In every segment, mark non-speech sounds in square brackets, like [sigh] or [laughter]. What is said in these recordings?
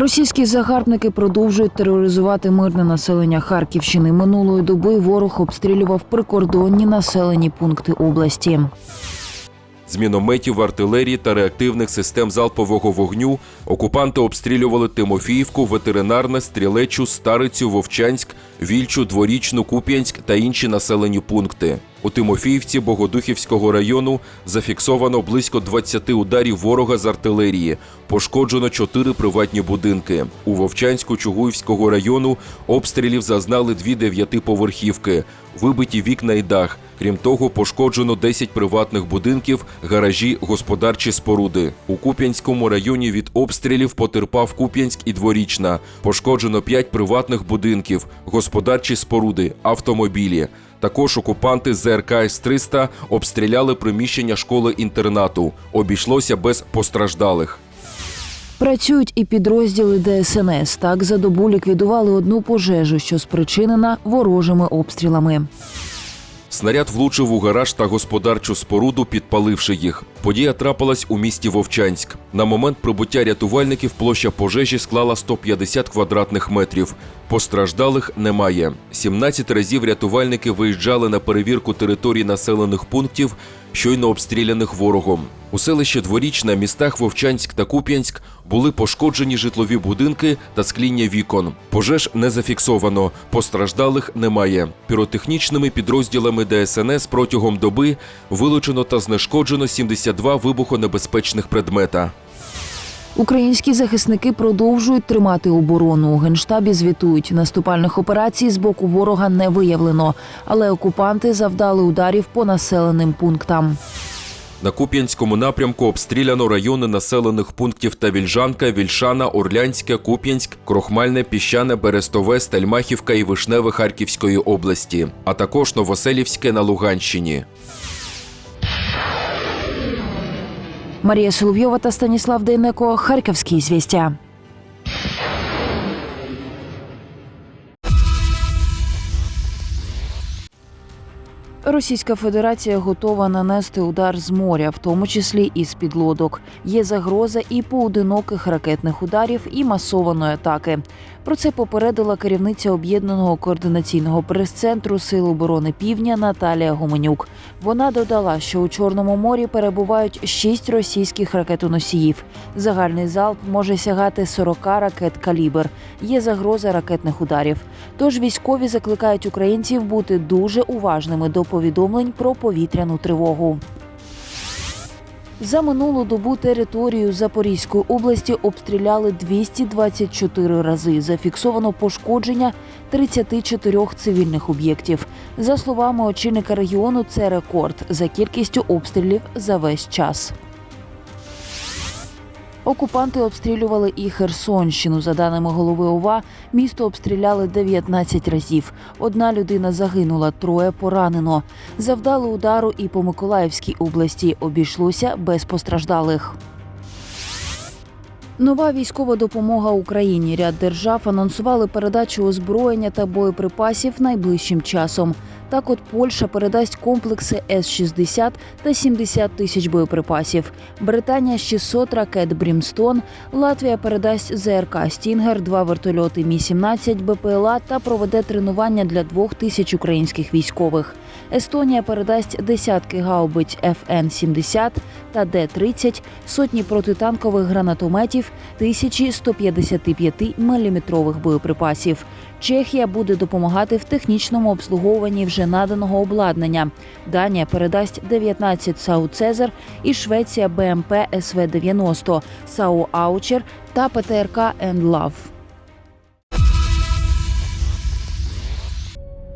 Російські загарбники продовжують тероризувати мирне населення Харківщини. Минулої доби ворог обстрілював прикордонні населені пункти області. З мінометів, артилерії та реактивних систем залпового вогню окупанти обстрілювали Тимофіївку, ветеринарне, стрілечу, Старицю, Вовчанськ, Вільчу, Дворічну, Куп'янськ та інші населені пункти. У Тимофіївці Богодухівського району зафіксовано близько 20 ударів ворога з артилерії. Пошкоджено 4 приватні будинки. У Вовчанську Чугуївського району обстрілів зазнали дві дев'ятиповерхівки, вибиті вікна і дах. Крім того, пошкоджено 10 приватних будинків, гаражі, господарчі споруди. У Куп'янському районі від обстрілів потерпав Куп'янськ і Дворічна. Пошкоджено 5 приватних будинків, господарчі споруди, автомобілі. Також окупанти ЗРК С-300 обстріляли приміщення школи-інтернату. Обійшлося без постраждалих. Працюють і підрозділи ДСНС. Так за добу ліквідували одну пожежу, що спричинена ворожими обстрілами. Снаряд влучив у гараж та господарчу споруду, підпаливши їх. Подія трапилась у місті Вовчанськ. На момент прибуття рятувальників площа пожежі склала 150 квадратних метрів. Постраждалих немає. 17 разів рятувальники виїжджали на перевірку територій населених пунктів, щойно обстріляних ворогом. У селищі Дворічна, містах Вовчанськ та Куп'янськ були пошкоджені житлові будинки та скління вікон. Пожеж не зафіксовано, постраждалих немає. Піротехнічними підрозділами ДСНС протягом доби вилучено та знешкоджено 72 вибухонебезпечних предмета. Українські захисники продовжують тримати оборону. У генштабі звітують, наступальних операцій з боку ворога не виявлено, але окупанти завдали ударів по населеним пунктам. На Куп'янському напрямку обстріляно райони населених пунктів Тавільжанка, Вільшана, Орлянське, Куп'янськ, Крохмальне, Піщане, Берестове, Стельмахівка і Вишневе Харківської області, а також Новоселівське на Луганщині. Марія Соловйова та Станіслав Дейнеко. Харківські звістя. Російська Федерація готова нанести удар з моря, в тому числі і з підлодок. Є загроза і поодиноких ракетних ударів, і масованої атаки. Про це попередила керівниця об'єднаного координаційного прес-центру Сил оборони Півдня Наталія Гуменюк. Вона додала, що у Чорному морі перебувають шість російських ракетоносіїв. Загальний залп може сягати 40 ракет калібр. Є загроза ракетних ударів. Тож військові закликають українців бути дуже уважними до повідомлень про повітряну тривогу. За минулу добу територію Запорізької області обстріляли 224 рази. Зафіксовано пошкодження 34 цивільних об'єктів. За словами очільника регіону, це рекорд за кількістю обстрілів за весь час. Окупанти обстрілювали і Херсонщину. За даними голови ОВА, місто обстріляли 19 разів. Одна людина загинула, троє поранено. Завдали удару і по Миколаївській області. Обійшлося без постраждалих. Нова військова допомога Україні. Ряд держав анонсували передачу озброєння та боєприпасів найближчим часом. Так, от Польща передасть комплекси С-60 та 70 тисяч боєприпасів. Британія 600 ракет Брімстон. Латвія передасть ЗРК Стінгер, два вертольоти Мі 17 БПЛА та проведе тренування для двох тисяч українських військових. Естонія передасть десятки гаубиць ФН-70 та Д-30, сотні протитанкових гранатометів, тисячі 155 мм боєприпасів. Чехія буде допомагати в технічному обслуговуванні вже наданого обладнання. Данія передасть 19 САУ Цезар і Швеція БМП СВ-90, САУ Аучер та ПТРК «Ендлав».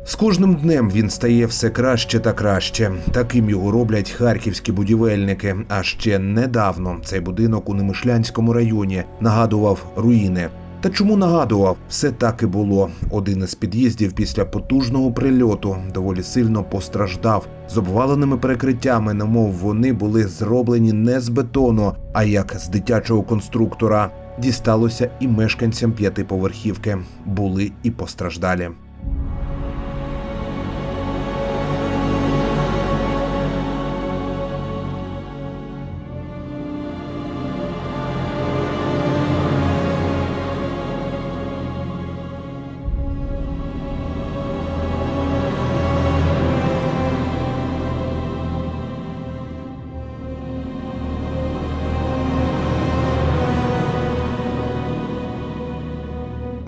З кожним днем він стає все краще та краще. Таким його роблять харківські будівельники. А ще недавно цей будинок у Немишлянському районі нагадував руїни. Та чому нагадував? Все так і було. Один із під'їздів після потужного прильоту доволі сильно постраждав з обваленими перекриттями, немов вони були зроблені не з бетону, а як з дитячого конструктора. Дісталося і мешканцям п'ятиповерхівки. Були і постраждалі.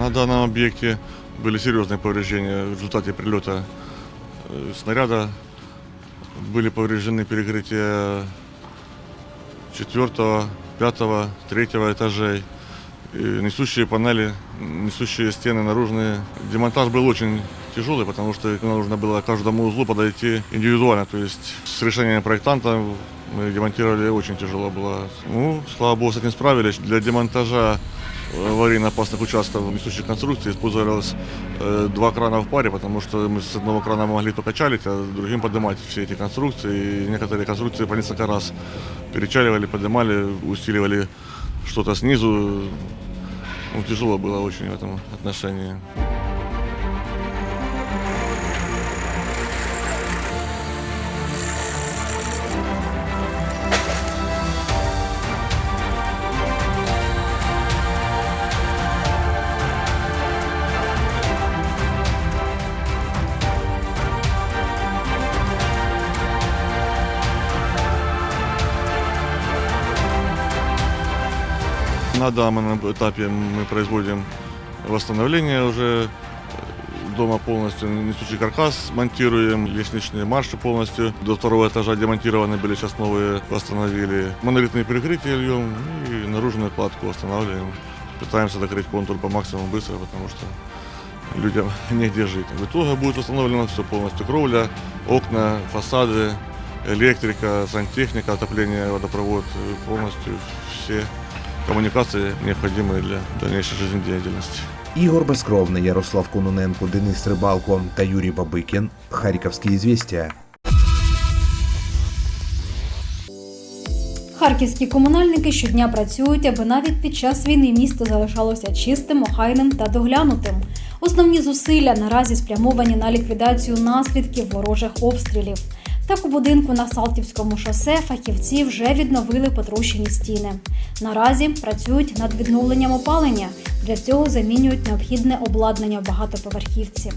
На данном объекте были серьезные повреждения в результате прилета э, снаряда. Были повреждены перекрытия 4, 5, 3 этажей, и несущие панели, несущие стены наружные. Демонтаж был очень тяжелый, потому что нужно было каждому узлу подойти индивидуально. То есть с решением проектанта мы демонтировали очень тяжело было. Ну, слава богу, с этим справились. Для демонтажа аварийно опасных участков несущих конструкций использовалось э, два крана в паре, потому что мы с одного крана могли только чалить, а другим поднимать все эти конструкции. И некоторые конструкции по несколько раз перечаливали, поднимали, усиливали что-то снизу. Ну, тяжело было очень в этом отношении. На данном этапе мы производим восстановление уже дома полностью, несущий каркас монтируем, лестничные марши полностью. До второго этажа демонтированы были, сейчас новые восстановили. Монолитные перекрытия льем и наружную кладку восстанавливаем. Пытаемся докрыть контур по максимуму быстро, потому что людям [laughs] негде жить. В итоге будет восстановлено все полностью. Кровля, окна, фасады, электрика, сантехника, отопление, водопровод, э, полностью все коммуникации, необходимые для дальнейшей жизнедеятельности. Ігор Безкровний, Ярослав Кононенко, Денис Рибалко та Юрій Бабикін. Харківські ізвістія. Харківські комунальники щодня працюють, аби навіть під час війни місто залишалося чистим, охайним та доглянутим. Основні зусилля наразі спрямовані на ліквідацію наслідків ворожих обстрілів. Так у будинку на Салтівському шосе фахівці вже відновили потрощені стіни. Наразі працюють над відновленням опалення. Для цього замінюють необхідне обладнання в багатоповерхівці.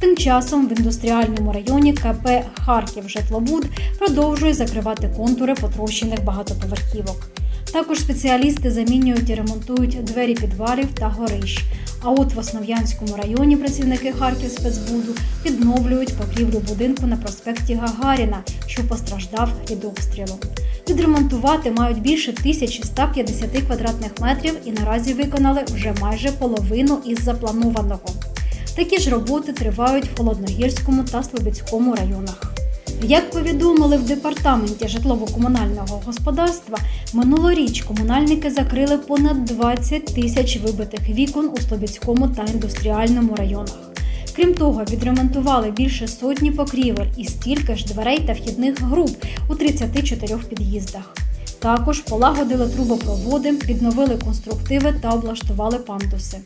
Тим часом в індустріальному районі КП Харків Житлобуд продовжує закривати контури потрощених багатоповерхівок. Також спеціалісти замінюють і ремонтують двері підвалів та горищ. А от в Основ'янському районі працівники Харків спецбуду відновлюють покрівлю будинку на проспекті Гагаріна, що постраждав від обстрілу. Відремонтувати мають більше 1150 квадратних метрів і наразі виконали вже майже половину із запланованого. Такі ж роботи тривають в Холодногірському та Слобідському районах. Як повідомили в департаменті житлово-комунального господарства, минулоріч комунальники закрили понад 20 тисяч вибитих вікон у Слобідському та індустріальному районах. Крім того, відремонтували більше сотні покрівель і стільки ж дверей та вхідних груп у 34 під'їздах. Також полагодили трубопроводи, відновили конструктиви та облаштували пандуси.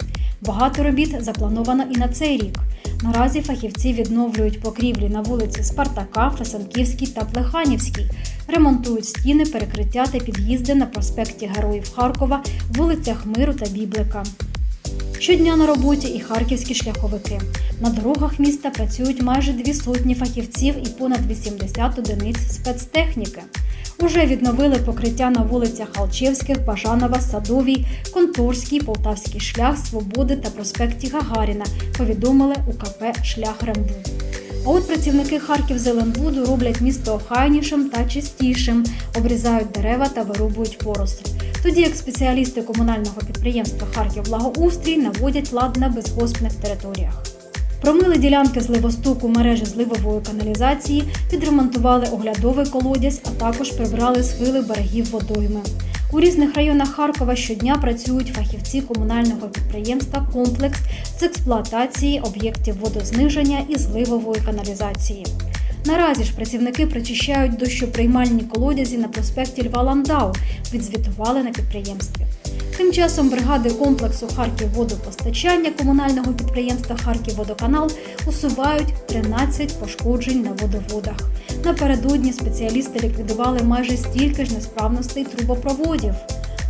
Багато робіт заплановано і на цей рік. Наразі фахівці відновлюють покрівлі на вулиці Спартака, Фесанківській та Плеханівській, ремонтують стіни, перекриття та під'їзди на проспекті Героїв Харкова, вулицях Миру та Біблика. Щодня на роботі і харківські шляховики. На дорогах міста працюють майже дві сотні фахівців і понад 80 одиниць спецтехніки. Уже відновили покриття на вулицях Алчевських, Бажанова, Садовій, Конторський, Полтавський шлях, Свободи та проспекті Гагаріна, повідомили у КП Шлях Рембу. А от працівники Харків Зеленбуду роблять місто охайнішим та чистішим, обрізають дерева та вирубують поросль. Тоді як спеціалісти комунального підприємства Харків Благоустрій наводять лад на безгоспних територіях. Промили ділянки зливостоку мережі зливової каналізації, відремонтували оглядовий колодязь, а також прибрали схили берегів водойми. У різних районах Харкова щодня працюють фахівці комунального підприємства Комплекс з експлуатації об'єктів водозниження і зливової каналізації. Наразі ж працівники прочищають дощоприймальні колодязі на проспекті Льва Ландау, відзвітували на підприємстві. Тим часом бригади комплексу Харківводопостачання комунального підприємства Харківводоканал усувають 13 пошкоджень на водоводах. Напередодні спеціалісти ліквідували майже стільки ж несправностей трубопроводів.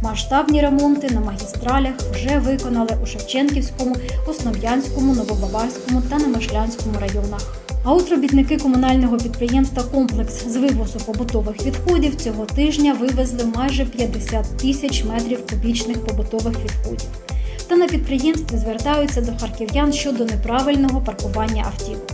Масштабні ремонти на магістралях вже виконали у Шевченківському, Основ'янському, Новобаварському та Немишлянському районах. А от робітники комунального підприємства Комплекс з вивозу побутових відходів цього тижня вивезли майже 50 тисяч метрів кубічних побутових відходів. та на підприємстві звертаються до харків'ян щодо неправильного паркування автівок.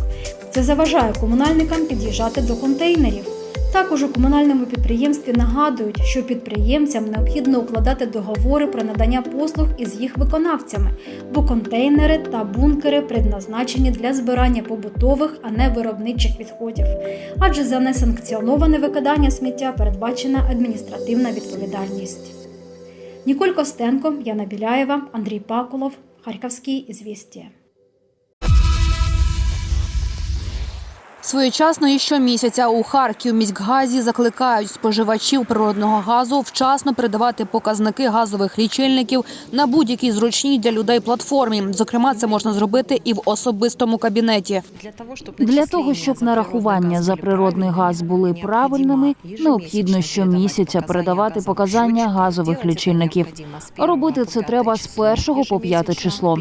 Це заважає комунальникам під'їжджати до контейнерів. Також у комунальному підприємстві нагадують, що підприємцям необхідно укладати договори про надання послуг із їх виконавцями, бо контейнери та бункери предназначені для збирання побутових, а не виробничих відходів. Адже за несанкціоноване викидання сміття передбачена адміністративна відповідальність. Ніколь Костенко, Яна Біляєва, Андрій Пакулов, Харківські ізвістія. Своєчасно і щомісяця у Харків міськгазі закликають споживачів природного газу вчасно передавати показники газових лічильників на будь-якій зручній для людей платформі. Зокрема, це можна зробити і в особистому кабінеті. Для того, щоб нарахування за природний газ були правильними, необхідно щомісяця передавати показання газових лічильників. Робити це треба з 1 по 5 число.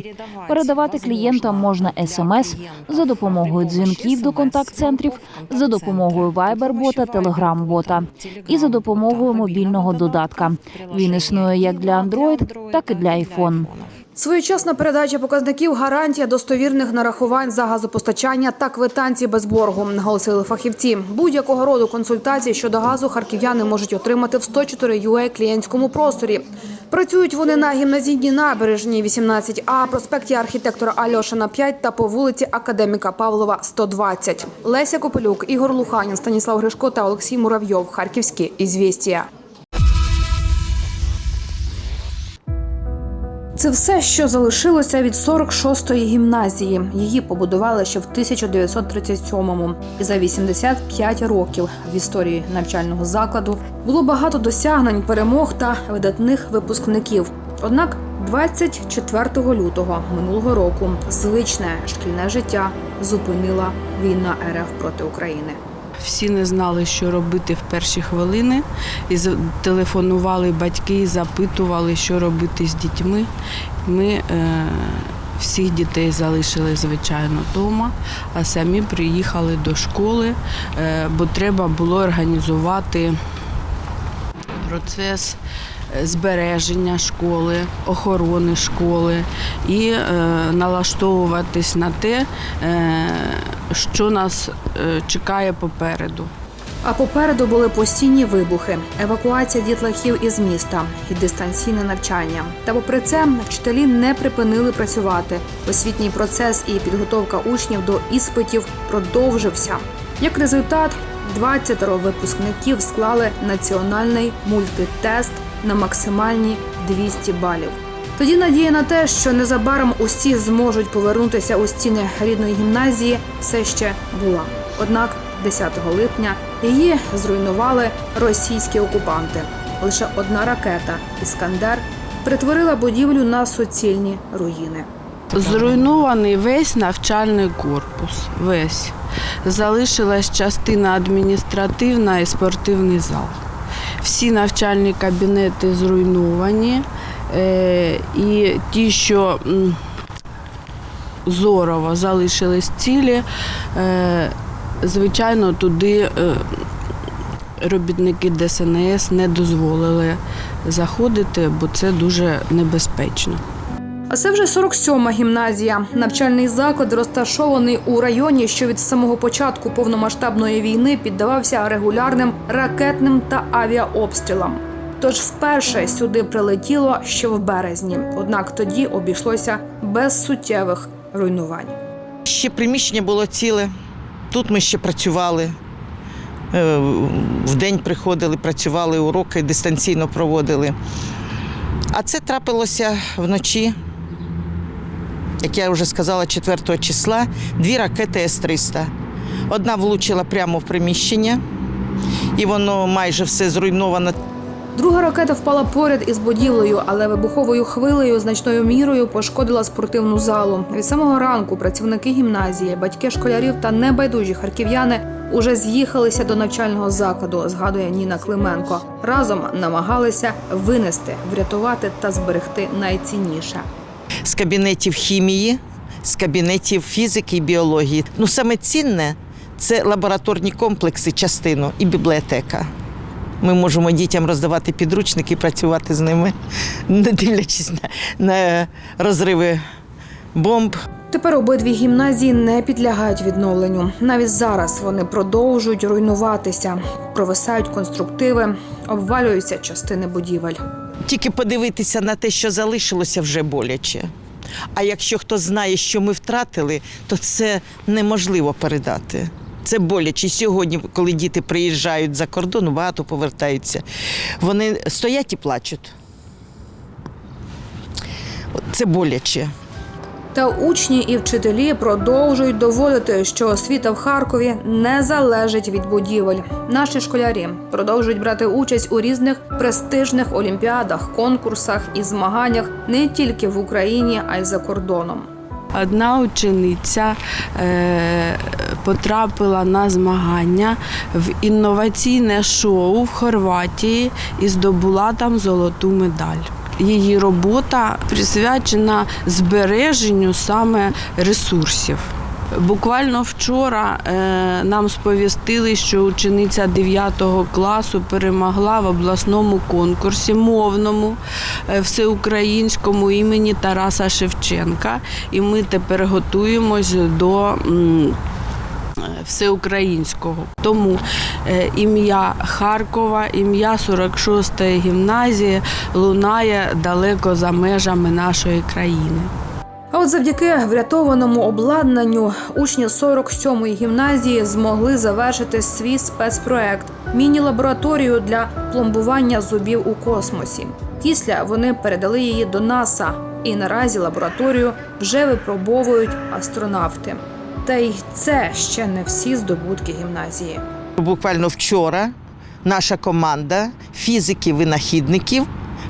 Передавати клієнтам можна смс за допомогою дзвінків до контакт-центрів, за допомогою Viber-бота, Telegram-бота і за допомогою мобільного додатка. Він існує як для Android, так і для iPhone. Своєчасна передача показників гарантія достовірних нарахувань за газопостачання та квитанції без боргу, наголосили фахівці. Будь-якого роду консультації щодо газу харків'яни можуть отримати в 104 UA клієнтському просторі. Працюють вони на гімназійній набережній 18А, проспекті архітектора Альошина 5 та по вулиці Академіка Павлова 120. Леся Копилюк, Ігор Луханін, Станіслав Гришко та Олексій Муравйов. Харківські ізвістія. Це все, що залишилося від 46-ї гімназії. Її побудували ще в 1937-му. І за 85 років в історії навчального закладу було багато досягнень, перемог та видатних випускників. Однак 24 лютого минулого року звичне шкільне життя зупинила війна РФ проти України. Всі не знали, що робити в перші хвилини, і телефонували батьки, і запитували, що робити з дітьми. Ми е, всіх дітей залишили, звичайно, вдома, а самі приїхали до школи, е, бо треба було організувати процес збереження школи, охорони школи і е, налаштовуватись на те, е, що нас е, чекає попереду. А попереду були постійні вибухи, евакуація дітлахів із міста і дистанційне навчання. Та попри це вчителі не припинили працювати. Освітній процес і підготовка учнів до іспитів продовжився. Як результат, 20 випускників склали національний мультитест на максимальні 200 балів. Тоді надія на те, що незабаром усі зможуть повернутися у стіни рідної гімназії, все ще була. Однак 10 липня її зруйнували російські окупанти. Лише одна ракета Іскандер перетворила будівлю на суцільні руїни. Зруйнований весь навчальний корпус. Весь. Залишилась частина адміністративна і спортивний зал. Всі навчальні кабінети зруйновані. Е, і ті, що зорово залишились цілі, е, звичайно, туди е, робітники ДСНС не дозволили заходити, бо це дуже небезпечно. А це вже 47-ма гімназія. Навчальний заклад розташований у районі, що від самого початку повномасштабної війни піддавався регулярним ракетним та авіаобстрілам. Тож вперше сюди прилетіло ще в березні. Однак тоді обійшлося без суттєвих руйнувань. Ще приміщення було ціле. Тут ми ще працювали. Е, Вдень приходили, працювали, уроки дистанційно проводили. А це трапилося вночі, як я вже сказала, 4 числа, дві ракети С-300. Одна влучила прямо в приміщення, і воно майже все зруйновано. Друга ракета впала поряд із будівлею, але вибуховою хвилею значною мірою пошкодила спортивну залу. Від самого ранку працівники гімназії, батьки школярів та небайдужі харків'яни уже з'їхалися до навчального закладу, згадує Ніна Клименко. Разом намагалися винести, врятувати та зберегти найцінніше. З кабінетів хімії, з кабінетів фізики і біології. Ну, саме цінне це лабораторні комплекси, частину і бібліотека. Ми можемо дітям роздавати підручники, працювати з ними, [laughs] не дивлячись на, на розриви бомб. Тепер обидві гімназії не підлягають відновленню. Навіть зараз вони продовжують руйнуватися, провисають конструктиви, обвалюються частини будівель. Тільки подивитися на те, що залишилося, вже боляче. А якщо хто знає, що ми втратили, то це неможливо передати. Це боляче. Сьогодні, коли діти приїжджають за кордон, багато повертаються. Вони стоять і плачуть. Це боляче. Та учні і вчителі продовжують доводити, що освіта в Харкові не залежить від будівель. Наші школярі продовжують брати участь у різних престижних олімпіадах, конкурсах і змаганнях не тільки в Україні, а й за кордоном. Одна учениця е, потрапила на змагання в інноваційне шоу в Хорватії і здобула там золоту медаль. Її робота присвячена збереженню саме ресурсів. Буквально вчора е, нам сповістили, що учениця 9 класу перемогла в обласному конкурсі мовному е, всеукраїнському імені Тараса Шевченка. І ми тепер готуємось до. Е, Всеукраїнського тому е, ім'я Харкова, ім'я 46-ї гімназії лунає далеко за межами нашої країни. А от завдяки врятованому обладнанню учні 47-ї гімназії змогли завершити свій спецпроект міні-лабораторію для пломбування зубів у космосі. Після вони передали її до НАСА, і наразі лабораторію вже випробовують астронавти. Та й це ще не всі здобутки гімназії. Буквально вчора наша команда фізиків-винахідників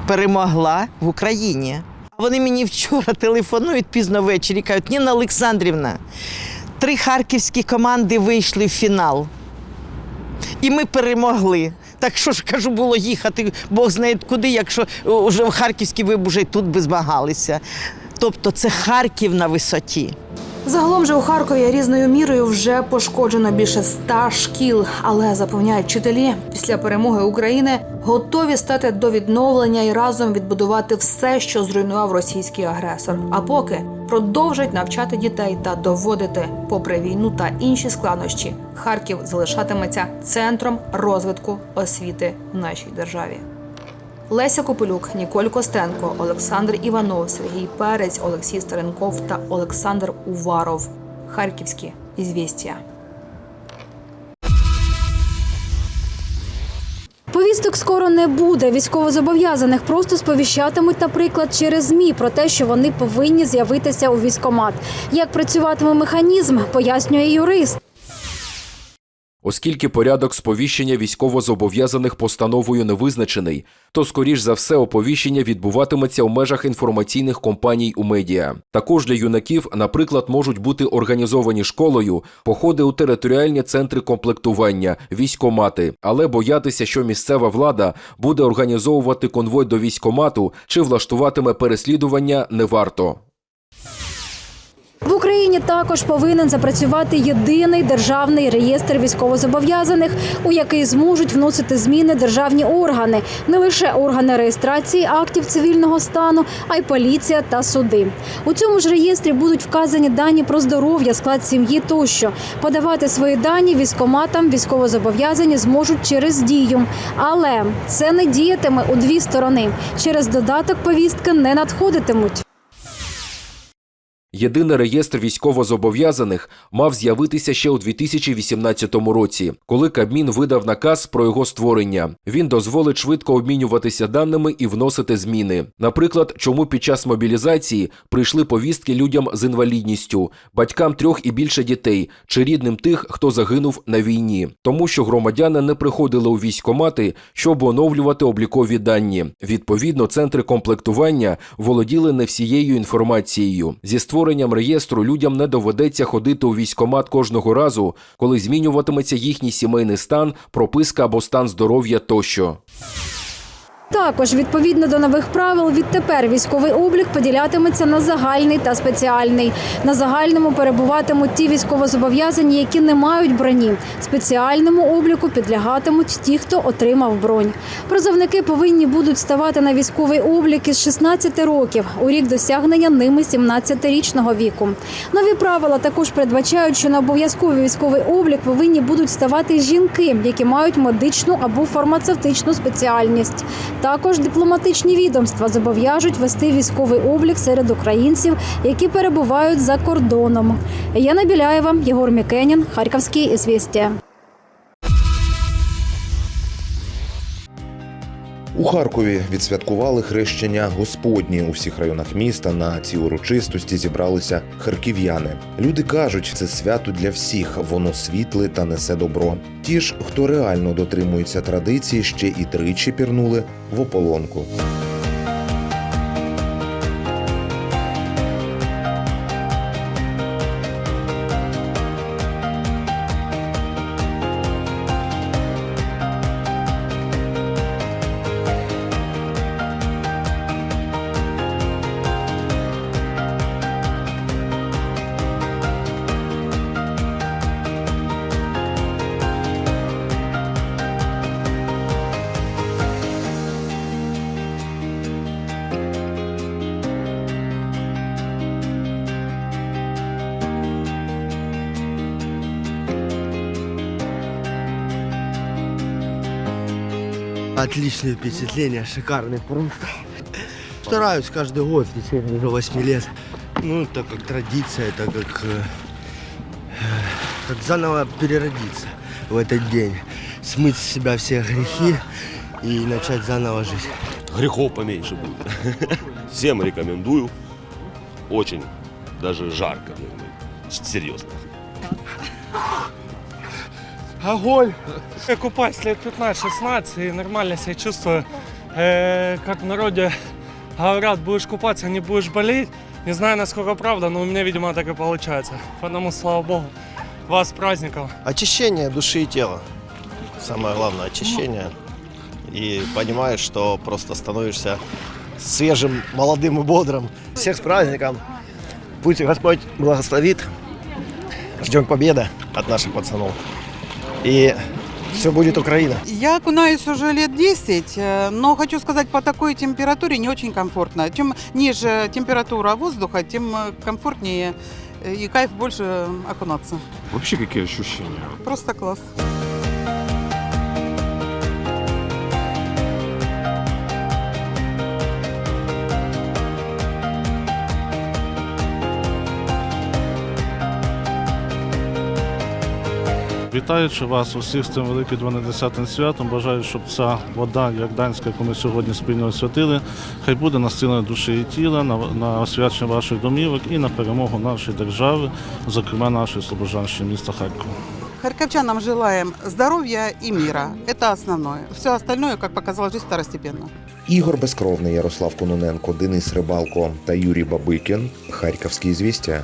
перемогла в Україні. Вони мені вчора телефонують пізно ввечері, кажуть, Ніна Олександрівна, три харківські команди вийшли в фінал. І ми перемогли. Так що ж кажу, було їхати, Бог знає куди, якщо вже в Харківській ви б уже тут би змагалися. Тобто це Харків на висоті. Загалом же у Харкові різною мірою вже пошкоджено більше ста шкіл, але запевняють вчителі після перемоги України готові стати до відновлення і разом відбудувати все, що зруйнував російський агресор. А поки продовжать навчати дітей та доводити, попри війну та інші складнощі, Харків залишатиметься центром розвитку освіти в нашій державі. Леся Копилюк, Ніколь Костенко, Олександр Іванов, Сергій Перець, Олексій Старенков та Олександр Уваров. Харківські ізвістія. Повісток скоро не буде. Військовозобов'язаних просто сповіщатимуть, наприклад, через змі про те, що вони повинні з'явитися у військкомат. Як працюватиме механізм, пояснює юрист. Оскільки порядок сповіщення військовозобов'язаних постановою не визначений, то скоріш за все оповіщення відбуватиметься у межах інформаційних компаній у медіа. Також для юнаків, наприклад, можуть бути організовані школою походи у територіальні центри комплектування, військомати, але боятися, що місцева влада буде організовувати конвой до військомату чи влаштуватиме переслідування, не варто. В Україні також повинен запрацювати єдиний державний реєстр військовозобов'язаних, у який зможуть вносити зміни державні органи, не лише органи реєстрації актів цивільного стану, а й поліція та суди. У цьому ж реєстрі будуть вказані дані про здоров'я, склад сім'ї тощо. Подавати свої дані військоматам військовозобов'язані зможуть через дію, але це не діятиме у дві сторони. Через додаток повістки не надходитимуть. Єдиний реєстр військовозобов'язаних мав з'явитися ще у 2018 році, коли Кабмін видав наказ про його створення. Він дозволить швидко обмінюватися даними і вносити зміни. Наприклад, чому під час мобілізації прийшли повістки людям з інвалідністю, батькам трьох і більше дітей чи рідним тих, хто загинув на війні, тому що громадяни не приходили у військкомати, щоб оновлювати облікові дані. Відповідно, центри комплектування володіли не всією інформацією. Зі створенням реєстру людям не доведеться ходити у військкомат кожного разу, коли змінюватиметься їхній сімейний стан, прописка або стан здоров'я тощо. Також відповідно до нових правил, відтепер військовий облік поділятиметься на загальний та спеціальний. На загальному перебуватимуть ті військовозобов'язані, які не мають броні. Спеціальному обліку підлягатимуть ті, хто отримав бронь. Призовники повинні будуть ставати на військовий облік із 16 років у рік досягнення ними 17-річного віку. Нові правила також передбачають, що на обов'язковий військовий облік повинні будуть ставати жінки, які мають медичну або фармацевтичну спеціальність. Також дипломатичні відомства зобов'яжуть вести військовий облік серед українців, які перебувають за кордоном. Яна Біляєва, Єгор Мікенін, Харківські ізвістія. У Харкові відсвяткували хрещення Господні у всіх районах міста. На ці урочистості зібралися харків'яни. Люди кажуть, це свято для всіх, воно світле та несе добро. Ті ж, хто реально дотримується традиції, ще і тричі пірнули в ополонку. Отличное впечатление, шикарный просто. Стараюсь каждый год в уже 8 лет. Ну, так как традиция, так как, э, как заново переродиться в этот день. Смыть с себя все грехи и начать заново жить. грехов поменьше будет. Всем рекомендую. Очень даже жарко. Серьезно. Огонь! Я купаюсь лет 15-16 и нормально себя чувствую. Э, как в народе говорят, будешь купаться, не будешь болеть. Не знаю, насколько правда, но у меня, видимо, так и получается. Потому, слава богу, вас с праздником. Очищение души и тела. Самое главное, очищение. И понимаешь, что просто становишься свежим, молодым и бодрым. Всех с праздником. Пусть Господь благословит. Ждем победы от наших пацанов. И все будет Украина. Я окунаюсь уже лет 10, э, но хочу сказать, по такой температуре не очень комфортно. Чем ниже температура воздуха, тем э, комфортнее э, и кайф больше окунаться. Вообще какие ощущения? Просто класс. Вітаючи вас усіх з цим великим 12 святом, бажаю, щоб ця вода, як данська, яку ми сьогодні спільно освятили, хай буде на душі і тіла, на, на освячення ваших домівок і на перемогу нашої держави, зокрема нашої Слобожанщини, міста Харкова. Харьковчанам желаем здоровья и мира. Это основное. Все остальное, как показала жизнь, второстепенно. Ігор Безкровний, Ярослав Кононенко, Денис Рибалко та Юрій Бабикін. Харківські звістя.